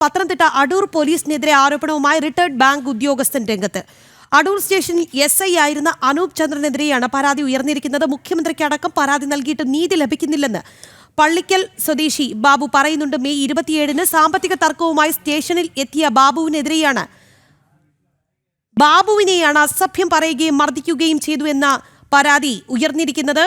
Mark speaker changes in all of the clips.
Speaker 1: പത്തനംതിട്ട അടൂർ പോലീസിനെതിരെ ആരോപണവുമായി retired bank ഉദ്യോഗസ്ഥൻ രംഗത്ത്. അടൂർ സ്റ്റേഷനിൽ എസ് ഐ ആയിരുന്ന അനൂപ് ചന്ദ്രനെതിരെയാണ് പരാതി ഉയർന്നിരിക്കുന്നത്. മുഖ്യമന്ത്രിക്ക് അടക്കം പരാതി നൽകിയിട്ട് നീതി ലഭിക്കുന്നില്ലെന്ന് പള്ളിക്കൽ സ്വദേശി ബാബു പറയുന്നുണ്ട്. മെയ് ഇരുപത്തിയേഴിന് സാമ്പത്തിക തർക്കവുമായി സ്റ്റേഷനിൽ എത്തിയ ബാബുവിനെതിരെയാണ് ബാബുവിനെയാണ് അസഭ്യം പറയുകയും മർദ്ദിക്കുകയും ചെയ്തു എന്ന പരാതി ഉയർന്നിരിക്കുന്നത്.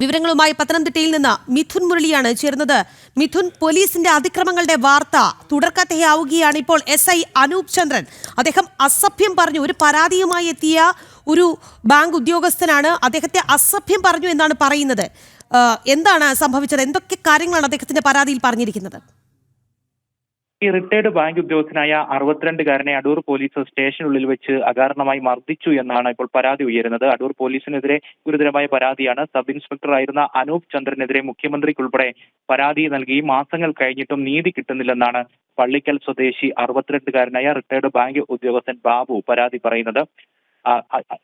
Speaker 1: വിവരങ്ങളുമായി പത്തനംതിട്ടയിൽ നിന്ന് മിഥുൻ മുരളിയാണ് ചേരുന്നത്. മിഥുൻ പോലീസിന്റെ അതിക്രമങ്ങളുടെ വാർത്ത തുടർക്കഥയാവുകയാണ് ഇപ്പോൾ എസ് ഐ അനൂപ് ചന്ദ്രൻ. അദ്ദേഹം അസഭ്യം പറഞ്ഞു ഒരു പരാതിയുമായി എത്തിയ ഒരു ബാങ്ക് ഉദ്യോഗസ്ഥനാണ് അദ്ദേഹത്തെ അസഭ്യം പറഞ്ഞു എന്നാണ് പറയുന്നത്. എന്താണ് സംഭവിച്ചത്? എന്തൊക്കെ കാര്യങ്ങളാണ് അദ്ദേഹത്തിന്റെ പരാതിയിൽ പറഞ്ഞിരിക്കുന്നത്?
Speaker 2: ഈ റിട്ടയർഡ് ബാങ്ക് ഉദ്യോഗസ്ഥനായ അറുപത്തിരണ്ടുകാരനെ അടൂർ പോലീസ് സ്റ്റേഷനുള്ളിൽ വെച്ച് അകാരണമായി മർദ്ദിച്ചു എന്നാണ് ഇപ്പോൾ പരാതി ഉയരുന്നത്. അടൂർ പോലീസിനെതിരെ ഗുരുതരമായ പരാതിയാണ്. സബ് ഇൻസ്പെക്ടർ ആയിരുന്ന അനൂപ് ചന്ദ്രനെതിരെ മുഖ്യമന്ത്രിക്കുൾപ്പെടെ പരാതി നൽകി. മാസങ്ങൾ കഴിഞ്ഞിട്ടും നീതി കിട്ടുന്നില്ലെന്നാണ് പള്ളിക്കൽ സ്വദേശി അറുപത്തിരണ്ടുകാരനായ റിട്ടയർഡ് ബാങ്ക് ഉദ്യോഗസ്ഥൻ ബാബു പരാതി പറയുന്നത്.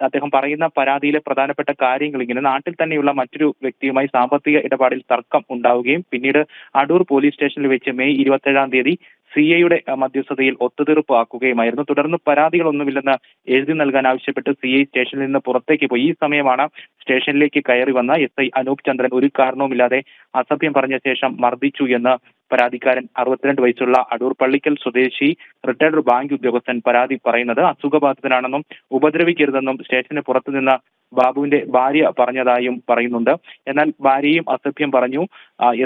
Speaker 2: അദ്ദേഹം പറയുന്ന പരാതിയിലെ പ്രധാനപ്പെട്ട കാര്യങ്ങൾ ഇങ്ങനെ. നാട്ടിൽ തന്നെയുള്ള മറ്റൊരു വ്യക്തിയുമായി സാമ്പത്തിക ഇടപാടിൽ തർക്കം ഉണ്ടാവുകയും പിന്നീട് അടൂർ പോലീസ് സ്റ്റേഷനിൽ വെച്ച് മെയ് ഇരുപത്തേഴാം തീയതി സി ഐയുടെ മധ്യസ്ഥതയിൽ ഒത്തുതീർപ്പ് ആക്കുകയുമായിരുന്നു തുടർന്ന് പരാതികളൊന്നുമില്ലെന്ന് എഴുതി നൽകാൻ ആവശ്യപ്പെട്ട് സി ഐ സ്റ്റേഷനിൽ നിന്ന് പുറത്തേക്ക് പോയി. ഈ സമയമാണ് സ്റ്റേഷനിലേക്ക് കയറി വന്ന എസ് ഐ അനൂപ് ചന്ദ്രൻ ഒരു കാരണവുമില്ലാതെ അസഭ്യം പറഞ്ഞ ശേഷം മർദ്ദിച്ചു എന്ന് പരാതിക്കാരൻ അറുപത്തിരണ്ട് വയസ്സുള്ള അടൂർ പള്ളിക്കൽ സ്വദേശി റിട്ടയർഡ് ബാങ്ക് ഉദ്യോഗസ്ഥൻ പരാതി പറയുന്നത്. അസുഖബാധിതനാണെന്നും ഉപദ്രവിക്കരുതെന്നും സ്റ്റേഷന് പുറത്തുനിന്ന് ബാബുവിന്റെ ഭാര്യ പറഞ്ഞതായും പറയുന്നുണ്ട്. എന്നാൽ ഭാര്യയും അസഭ്യം പറഞ്ഞു.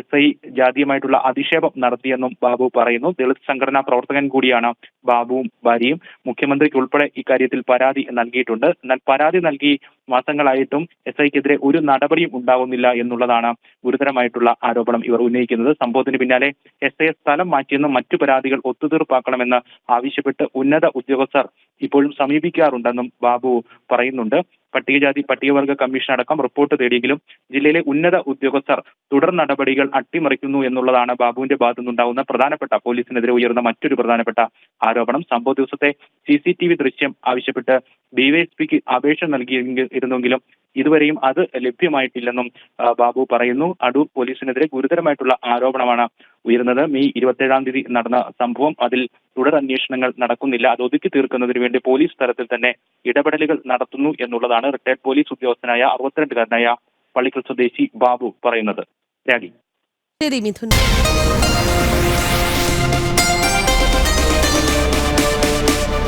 Speaker 2: എസ് ഐ ജാതീയമായിട്ടുള്ള അധിക്ഷേപം നടത്തിയെന്നും ബാബു പറയുന്നു. ദളിത് സംഘടനാ പ്രവർത്തകൻ കൂടിയാണ് ബാബുവും ഭാര്യയും. മുഖ്യമന്ത്രിക്ക് ഉൾപ്പെടെ ഇക്കാര്യത്തിൽ പരാതി നൽകിയിട്ടുണ്ട്. എന്നാൽ പരാതി നൽകി മാസങ്ങളായിട്ടും എസ് ഐക്കെതിരെ ഒരു നടപടിയും ഉണ്ടാകുന്നില്ല എന്നുള്ളതാണ് ഗുരുതരമായിട്ടുള്ള ആരോപണം ഇവർ ഉന്നയിക്കുന്നത്. സംഭവത്തിന് പിന്നാലെ എസ് ഐ സ്ഥലം മാറ്റിയെന്നും മറ്റു പരാതികൾ ഒത്തുതീർപ്പാക്കണമെന്ന് ആവശ്യപ്പെട്ട് ഉന്നത ഉദ്യോഗസ്ഥർ ഇപ്പോഴും സമീപിക്കാറുണ്ടെന്നും ബാബു പറയുന്നുണ്ട്. പട്ടികജാതി പട്ടികവർഗ കമ്മീഷൻ അടക്കം റിപ്പോർട്ട് തേടിയെങ്കിലും ജില്ലയിലെ ഉന്നത ഉദ്യോഗസ്ഥർ തുടർ നടപടികൾ അട്ടിമറിക്കുന്നു എന്നുള്ളതാണ് ബാബുവിന്റെ ഭാഗത്തു പ്രധാനപ്പെട്ട പോലീസിനെതിരെ ഉയർന്ന മറ്റൊരു പ്രധാനപ്പെട്ട ആരോപണം. സംഭവ ദിവസത്തെ സി സി ടി വി ദൃശ്യം ആവശ്യപ്പെട്ട് ഡിവൈഎസ്പിക്ക് അപേക്ഷ നൽകിയിരുന്നെങ്കിലും ഇതുവരെയും അത് ലഭ്യമായിട്ടില്ലെന്നും ബാബു പറയുന്നു. അടൂർ പോലീസിനെതിരെ ഗുരുതരമായിട്ടുള്ള ആരോപണമാണ് ഉയർന്നത് മെയ് ഇരുപത്തേഴാം തീയതി നടന്ന സംഭവം അതിൽ തുടർ അന്വേഷണങ്ങൾ നടക്കുന്നില്ല. അത് ഒതുക്കി തീർക്കുന്നതിന് വേണ്ടി പോലീസ് തലത്തിൽ തന്നെ ഇടപെടലുകൾ നടത്തുന്നു എന്നുള്ളതാണ് റിട്ടയർഡ് പോലീസ് ഉദ്യോഗസ്ഥനായ അറുപത്തിരണ്ടുകാരനായ പള്ളിക്കൽ സ്വദേശി ബാബു പറയുന്നത്. രാഗി
Speaker 1: ശരി മിഥുൻ.